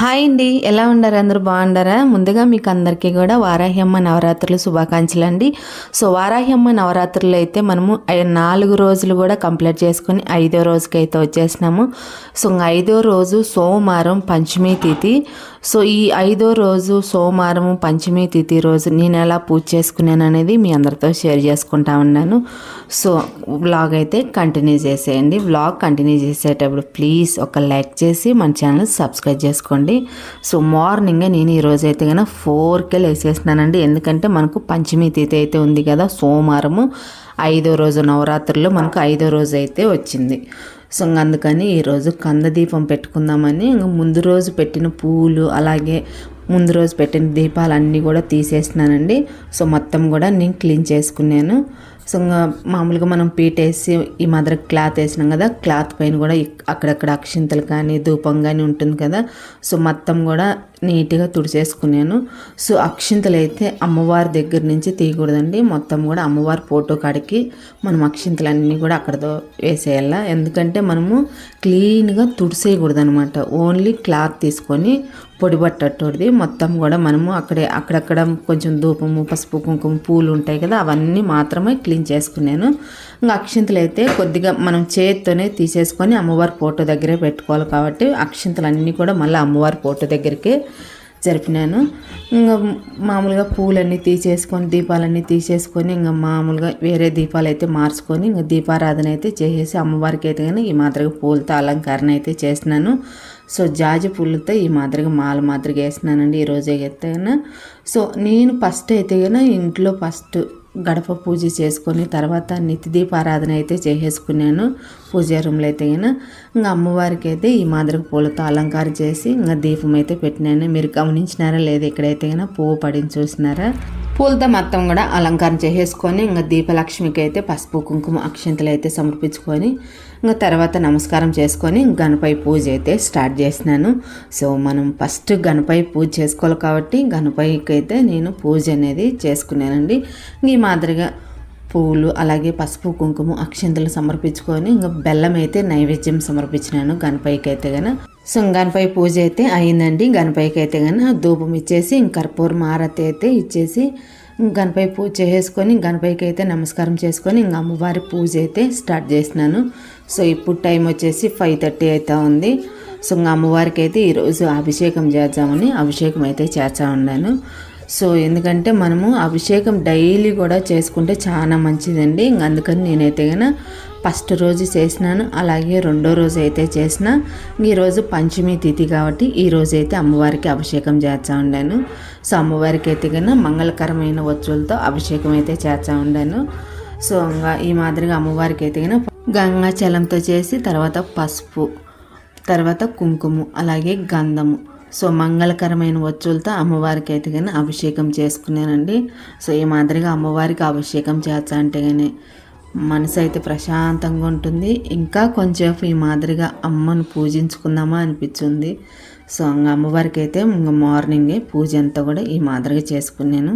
Hi అండి. ఎలా ఉండారు? అందరూ బాగుండారా? ముందుగా మీకు అందరికీ కూడా వారాహ్యమ్మ నవరాత్రులు శుభాకాంక్షలు అండి. సో వారాహ్యమ్మ నవరాత్రులు అయితే మనము నాలుగు రోజులు కూడా కంప్లీట్ చేసుకొని ఐదో రోజుకి అయితే వచ్చేసినాము. సో ఐదో రోజు సోమవారం పంచమి తిథి. సో ఈ ఐదో రోజు సోమవారం పంచమి తిథి రోజు నేను ఎలా పూజ చేసుకున్నాను అనేది మీ అందరితో షేర్ చేసుకుంటా ఉన్నాను. సో బ్లాగ్ అయితే కంటిన్యూ చేసేయండి. బ్లాగ్ కంటిన్యూ చేసేటప్పుడు ప్లీజ్ ఒక లైక్ చేసి మన ఛానల్ సబ్స్క్రైబ్ చేసుకోండి. సో మార్నింగే నేను ఈరోజు అయితే కనుక ఫోర్కే లేసేస్తున్నానండి ఎందుకంటే మనకు పంచమి తిథి అయితే ఉంది కదా సోమవారము. ఐదో రోజు నవరాత్రుల్లో మనకు ఐదో రోజు అయితే వచ్చింది. సో అందుకని ఈరోజు కంద దీపం పెట్టుకుందామని ముందు రోజు పెట్టిన పూలు అలాగే ముందు రోజు పెట్టిన దీపాలన్నీ కూడా తీసేసినానండి. సో మొత్తం కూడా నేను క్లీన్ చేసుకున్నాను. సో మామూలుగా మనం పీటేసి ఈ మాదిరి క్లాత్ వేసినాం కదా క్లాత్ పైన కూడా అక్కడక్కడ అక్షింతలు కానీ ధూపం కానీ ఉంటుంది కదా. సో మొత్తం కూడా నీట్గా తుడిచేసుకున్నాను. సో అక్షింతలు అయితే అమ్మవారి దగ్గర నుంచి తీయకూడదండి. మొత్తం కూడా అమ్మవారి ఫోటో కాడికి మనం అక్షింతలన్నీ కూడా అక్కడతో వేసేయాల? ఎందుకంటే మనము క్లీన్గా తుడిసేయకూడదు అనమాట ఓన్లీ క్లాత్ తీసుకొని పొడి పట్టేటోడిది. మొత్తం కూడా మనము అక్కడే అక్కడక్కడ కొంచెం ధూపము పసుపు కుంకుమ పూలు ఉంటాయి కదా అవన్నీ మాత్రమే క్లీన్ చేసుకున్నాను. ఇంకా అక్షింతలు అయితే కొద్దిగా మనం చేతితోనే తీసేసుకొని అమ్మవారి ఫోటో దగ్గరే పెట్టుకోవాలి కాబట్టి అక్షింతలు అన్నీ కూడా మళ్ళీ అమ్మవారి ఫోటో దగ్గరికి జరిపినాను. ఇంకా మామూలుగా పూలన్నీ తీసేసుకొని దీపాలన్నీ తీసేసుకొని ఇంకా మామూలుగా వేరే దీపాలు అయితే మార్చుకొని ఇంకా దీపారాధన అయితే చేసేసి అమ్మవారికి అయితే కానీ ఈ మాదిరిగా పూలతో అలంకరణ అయితే చేసినాను సో జాజి పూలతో ఈ మాదిరిగా మాల మాదిరిగా వేసినానండి ఈరోజు అయితే. సో నేను ఫస్ట్ అయితే కానీ ఇంట్లో ఫస్ట్ గడప పూజ చేసుకొని తర్వాత నిత్యదీపారాధన అయితే చేసేసుకున్నాను. పూజా రూమ్లో అయితే ఇంకా అమ్మవారికి అయితే ఈ మాదిరి పూలతో అలంకారం చేసి ఇంకా దీపం అయితే పెట్టినాను. మీరు గమనించినారా? లేదా ఇక్కడైతే పువ్వు పడిన చూసినారా? పూలతో మొత్తం కూడా అలంకారం చేసేసుకొని ఇంకా దీపలక్ష్మికి అయితే పసుపు కుంకుమ అక్షంతలు అయితే సమర్పించుకొని ఇంకా తర్వాత నమస్కారం చేసుకొని గణపై పూజ అయితే స్టార్ట్ చేసినాను. సో మనం ఫస్ట్ గణపై పూజ చేసుకోవాలి కాబట్టి గణపైకి అయితే నేను పూజ అనేది చేసుకున్నానండి. ఈ మాదిరిగా పూలు అలాగే పసుపు కుంకుమ అక్షంతలు సమర్పించుకొని ఇంకా బెల్లం అయితే నైవేద్యం సమర్పించినాను గణపైకి అయితే గన. సో గణపై పూజ అయితే అయిందండి. గణపైకి అయితే కానీ ధూపం ఇచ్చేసి ఇంక కర్పూరం ఆరతి అయితే ఇచ్చేసి గణపై పూజ చేసుకొని గణపైకి అయితే నమస్కారం చేసుకొని ఇంక అమ్మవారి పూజ అయితే స్టార్ట్ చేసినాను సో ఇప్పుడు టైం వచ్చేసి ఫైవ్ థర్టీ అయితే ఉంది. సో ఇంకా అమ్మవారికి అయితే ఈరోజు అభిషేకం చేద్దామని అభిషేకం అయితే చేస్తా ఉన్నాను. సో ఎందుకంటే మనము అభిషేకం డైలీ కూడా చేసుకుంటే చాలా మంచిదండి. ఇంక అందుకని నేనైతే కనుక ఫస్ట్ రోజు చేసినాను అలాగే రెండో రోజు అయితే చేసిన. ఈరోజు పంచమి తిథి కాబట్టి ఈ రోజు అయితే అమ్మవారికి అభిషేకం చేస్తా ఉండాను. సో అమ్మవారికి అయితే కన్నా మంగళకరమైన వస్తువులతో అభిషేకం అయితే చేస్తా ఉండాను. సో ఇంకా ఈ మాదిరిగా అమ్మవారికి అయితే కన్నా గంగాచలంతో చేసి తర్వాత పసుపు తర్వాత కుంకుమ అలాగే గంధము సో మంగళకరమైన వస్తువులతో అమ్మవారికి అయితే కానీ అభిషేకం చేసుకున్నానండి. సో ఈ మాదిరిగా అమ్మవారికి అభిషేకం చేస్తా అంటే కానీ మనసు అయితే ప్రశాంతంగా ఉంటుంది. ఇంకా కొంచెం ఈ మాదిరిగా అమ్మను పూజించుకుందామా అనిపించింది. సో ఇంకా అమ్మవారికి అయితే ఇంకా మార్నింగే పూజ అంతా కూడా ఈ మాదిరిగా చేసుకున్నాను.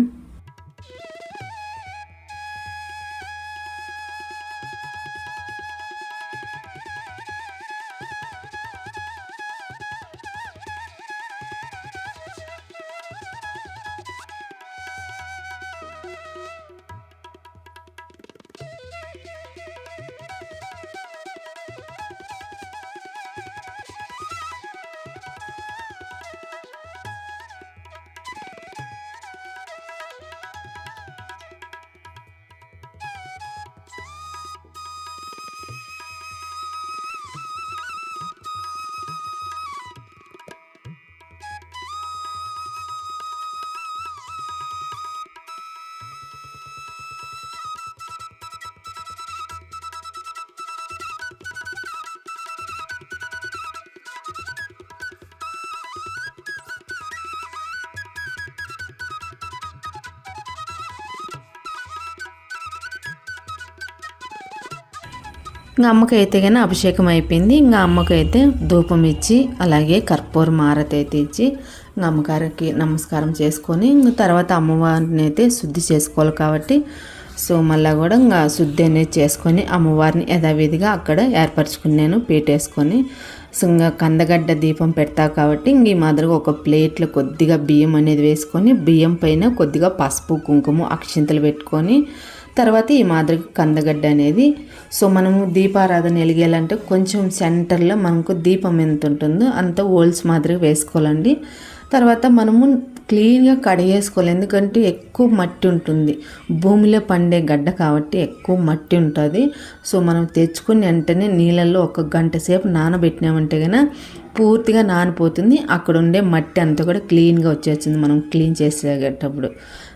ఇంకా అమ్మకైతే కానీ అభిషేకం అయిపోయింది. ఇంకా అమ్మకైతే ధూపం ఇచ్చి అలాగే కర్పూర మారతి అయితే ఇచ్చి ఇంకా అమ్మగారికి నమస్కారం చేసుకొని ఇంకా తర్వాత అమ్మవారిని అయితే శుద్ధి చేసుకోవాలి కాబట్టి సో మళ్ళీ కూడా ఇంకా శుద్ధి అనేది చేసుకొని అమ్మవారిని యథావిధిగా అక్కడ ఏర్పరచుకున్నాను పీటేసుకొని సో ఇంకా కందగడ్డ దీపం పెడతా కాబట్టి ఇంక ఈ మాదిరిగా ఒక ప్లేట్లో కొద్దిగా బియ్యం అనేది వేసుకొని బియ్యం పైన కొద్దిగా పసుపు కుంకుమ అక్షింతలు పెట్టుకొని తర్వాత ఈ మాదిరిగా కందగడ్డ అనేది. సో మనము దీపారాధన వెలిగేయాలంటే కొంచెం సెంటర్లో మనకు దీపం ఎంత ఉంటుందో అంత ఓల్స్ మాదిరిగా వేసుకోవాలండి. తర్వాత మనము క్లీన్గా కడిగేసుకోవాలి. ఎందుకంటే ఎక్కువ మట్టి ఉంటుంది. భూమిలో పండే గడ్డ కాబట్టి ఎక్కువ మట్టి ఉంటుంది. సో మనం తెచ్చుకుని వెంటనే నీళ్ళల్లో ఒక గంట సేపు నానబెట్టినామంటే కనుక పూర్తిగా నానిపోతుంది. అక్కడ ఉండే మట్టి అంతా కూడా క్లీన్గా వచ్చేస్తుంది. మనం క్లీన్ చేసేటప్పుడు.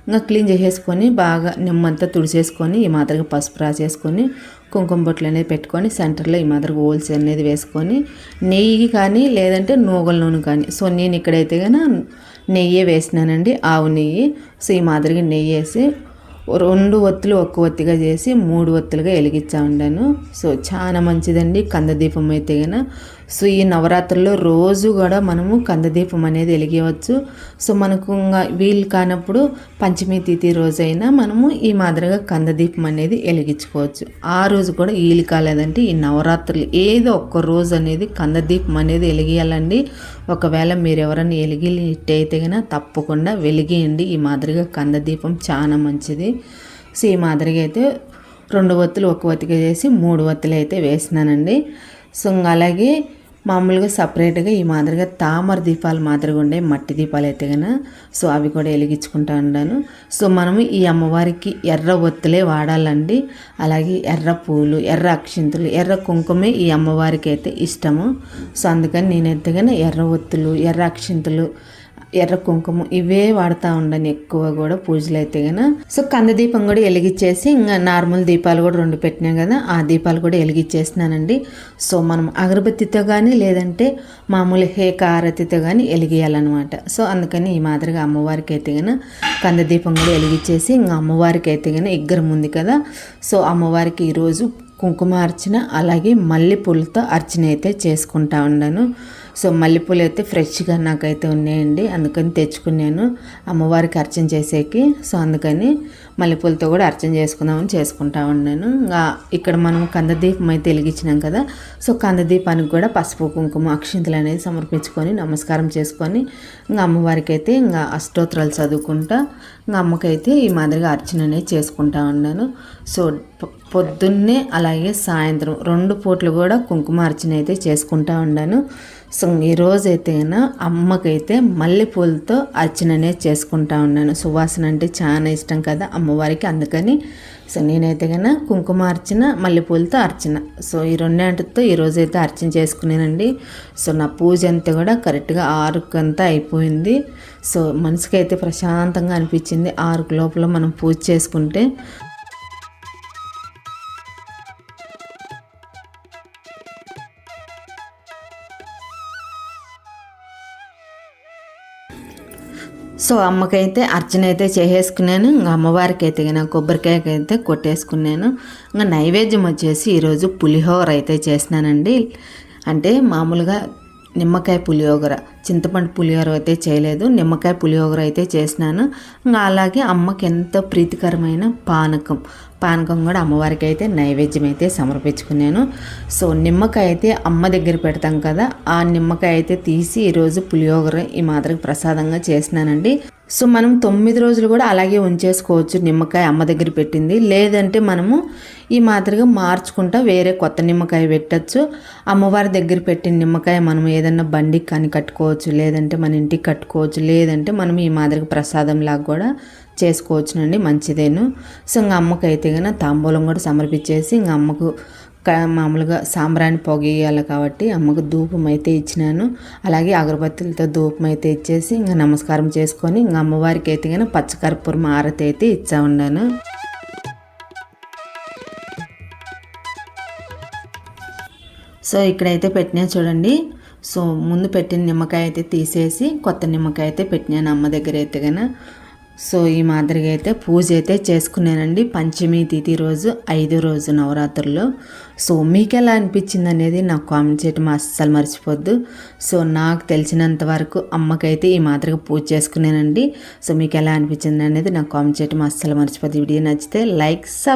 ఇంకా క్లీన్ చేసేసుకొని బాగా నిమ్మంతా తుడిచేసుకొని ఈ మాదిరిగా పసుపు రాసేసుకొని కుంకుమ బొట్లు అనేది పెట్టుకొని సెంటర్లో ఈ మాదిరిగా హోల్స్ అనేది వేసుకొని నెయ్యి కానీ లేదంటే నూగల నూనె కానీ. సో నేను ఇక్కడైతే కానీ నెయ్యి వేసినానండి. ఆవు నెయ్యి. సో ఈ మాదిరిగా నెయ్యి వేసి రెండు ఒత్తులు ఒక్క ఒత్తిగా చేసి మూడు ఒత్తులుగా వెలిగించా ఉండాను. సో చాలా మంచిదండి. కందదీపం అయితే కనుక సో ఈ నవరాత్రుల్లో రోజు కూడా మనము కందదీపం అనేది వెలిగేయవచ్చు సో మనకు ఇంకా వీలు కానప్పుడు పంచమి తిథి రోజైనా మనము ఈ మాదిరిగా కందదీపం అనేది వెలిగించుకోవచ్చు. ఆ రోజు కూడా వీలు కాలేదంటే ఈ నవరాత్రులు ఏదో ఒక్క రోజు అనేది కందదీపం అనేది వెలిగేయాలండి. ఒకవేళ మీరు ఎవరైనా వెలిగినట్టయితే కనుక తప్పకుండా వెలిగేయండి. ఈ మాదిరిగా కందదీపం చాలా మంచిది. సో ఈ మాదిరిగా అయితే రెండు వత్తులు ఒక వత్తిగా చేసి మూడు వత్తులు అయితే వేసినానండి. సో అలాగే మామూలుగా సపరేట్గా ఈ మాదిరిగా తామర దీపాలు మాదిరిగా ఉండే మట్టి దీపాలు అయితే కనుక సో అవి కూడా వెలిగించుకుంటా ఉన్నాను సో మనము ఈ అమ్మవారికి ఎర్ర ఒత్తులే వాడాలండి. అలాగే ఎర్ర పూలు ఎర్ర అక్షింతలు ఎర్ర కుంకుమే ఈ అమ్మవారికి అయితే ఇష్టము. సో అందుకని నేనైతే కానీ ఎర్ర ఒత్తులు ఎర్ర అక్షింతలు ఎర్ర కుంకుమ ఇవే వాడుతూ ఉండను ఎక్కువ కూడా పూజలు అయితే కనుక సో కంద దీపం కూడా వెలిగించేసి ఇంకా నార్మల్ దీపాలు కూడా రెండు పెట్టినాం కదా ఆ దీపాలు కూడా వెలిగించేసినానండి. సో మనం అగరబత్తితో కానీ లేదంటే మామూలు హేక ఆరతితో కానీ వెలిగేయాలన్నమాట. సో అందుకని ఈ మాదిరిగా అమ్మవారికి అయితే కనుక కంద దీపం కూడా వెలిగించేసి ఇంకా అమ్మవారికి అయితే కనుక ఇగ్గరం ఉంది కదా. సో అమ్మవారికి ఈరోజు కుంకుమ అర్చన అలాగే మల్లెపూలతో అర్చన అయితే చేసుకుంటా ఉన్నాను సో మల్లెపూలు అయితే ఫ్రెష్గా నాకైతే ఉన్నాయండి. అందుకని తెచ్చుకున్నాను. అమ్మవారికి అర్చన చేసేకి. సో అందుకని మల్లెపూలతో కూడా అర్చన చేసుకుందామని చేసుకుంటా ఉన్నాను. ఇంకా ఇక్కడ మనం కందదీపం అయితే వెలిగించినాం కదా. సో కందదీపానికి కూడా పసుపు కుంకుమ అక్షింతలు అనేది సమర్పించుకొని నమస్కారం చేసుకొని ఇంకా అమ్మవారికి అయితే ఇంకా అష్టోత్తరాలు చదువుకుంటా ఇంకా అమ్మకైతే ఈ మాదిరిగా అర్చన అనేది చేసుకుంటా ఉన్నాను. సో పొద్దున్నే అలాగే సాయంత్రం రెండు పూట్లు కూడా కుంకుమ అర్చన అయితే చేసుకుంటా ఉన్నాను. సో ఈరోజైతే అమ్మకైతే మల్లెపూలతో అర్చన అనేది చేసుకుంటా ఉన్నాను. సువాసన అంటే చాలా ఇష్టం కదా అమ్మవారికి. అందుకని సో నేనైతే కన్నా కుంకుమ అర్చన మల్లెపూలతో అర్చన. సో ఈ రెండింటితో ఈరోజైతే అర్చన చేసుకునేనండి. సో నా పూజ అంతా కూడా కరెక్ట్గా ఆరుకంతా అయిపోయింది. సో మనసుకి అయితే ప్రశాంతంగా అనిపించింది. ఆరుకు లోపల మనం పూజ చేసుకుంటే సో అమ్మకైతే అర్చన అయితే చేసేసుకున్నాను. ఇంకా అమ్మవారికి అయితే నా కొబ్బరికాయకి అయితే కొట్టేసుకున్నాను. ఇంకా నైవేద్యం వచ్చేసి ఈరోజు పులిహోర అయితే చేసినానండి. అంటే మామూలుగా నిమ్మకాయ పులిహోగర చింతపండు పులిహోర అయితే చేయలేదు. నిమ్మకాయ పులిహోగర అయితే చేసినాను. ఇంకా అలాగే అమ్మకి ఎంతో ప్రీతికరమైన పానకం. పానకం కూడా అమ్మవారికి అయితే నైవేద్యం అయితే సమర్పించుకున్నాను. సో నిమ్మకాయ అయితే అమ్మ దగ్గర పెడతాం కదా ఆ నిమ్మకాయ అయితే తీసి ఈరోజు పులిహోగర ఈ మాదిరిగా ప్రసాదంగా చేసినానండి సో మనం తొమ్మిది రోజులు కూడా అలాగే ఉంచేసుకోవచ్చు. నిమ్మకాయ అమ్మ దగ్గర పెట్టింది. లేదంటే మనము ఈ మాదిరిగా మార్చుకుంటా వేరే కొత్త నిమ్మకాయ పెట్టచ్చు. అమ్మవారి దగ్గర పెట్టిన నిమ్మకాయ మనం ఏదన్నా బండికి కానీ కట్టుకోవచ్చు. లేదంటే మన ఇంటికి కట్టుకోవచ్చు. లేదంటే మనం ఈ మాదిరిగా ప్రసాదం లాగా కూడా చేసుకోవచ్చునండి. మంచిదేను. సో ఇంకా అమ్మకైతే కానీ కనుక తాంబూలం కూడా సమర్పించేసి ఇంకా అమ్మకు మామూలుగా సాంబ్రాణి పొగేయాలి కాబట్టి అమ్మకు ధూపం అయితే ఇచ్చినాను. అలాగే అగరబత్తులతో ధూపం అయితే ఇచ్చేసి ఇంకా నమస్కారం చేసుకొని ఇంకా అమ్మవారికి అయితే కానీ పచ్చకర్పూరం ఆరతి అయితే ఇచ్చా ఉన్నాను. సో ఇక్కడైతే పెట్టినా చూడండి. సో ముందు పెట్టిన నిమ్మకాయ అయితే తీసేసి కొత్త నిమ్మకాయ అయితే పెట్టినాను అమ్మ దగ్గర అయితే కనుక సో ఈ మాదిరిగా అయితే పూజ అయితే చేసుకున్నానండి. పంచమి తిథి రోజు ఐదు రోజు నవరాత్రుల్లో. సో మీకు ఎలా అనిపించింది అనేది నాకు కామెంట్ చేయటం అస్సలు మర్చిపోద్దు. సో నాకు తెలిసినంత వరకు అమ్మకైతే ఈ మాదిరిగా పూజ చేసుకున్నానండి. సో మీకు ఎలా అనిపించింది అనేది నాకు కామెంట్ చేయటం అస్సలు మర్చిపోద్దు. వీడియో నచ్చితే లైక్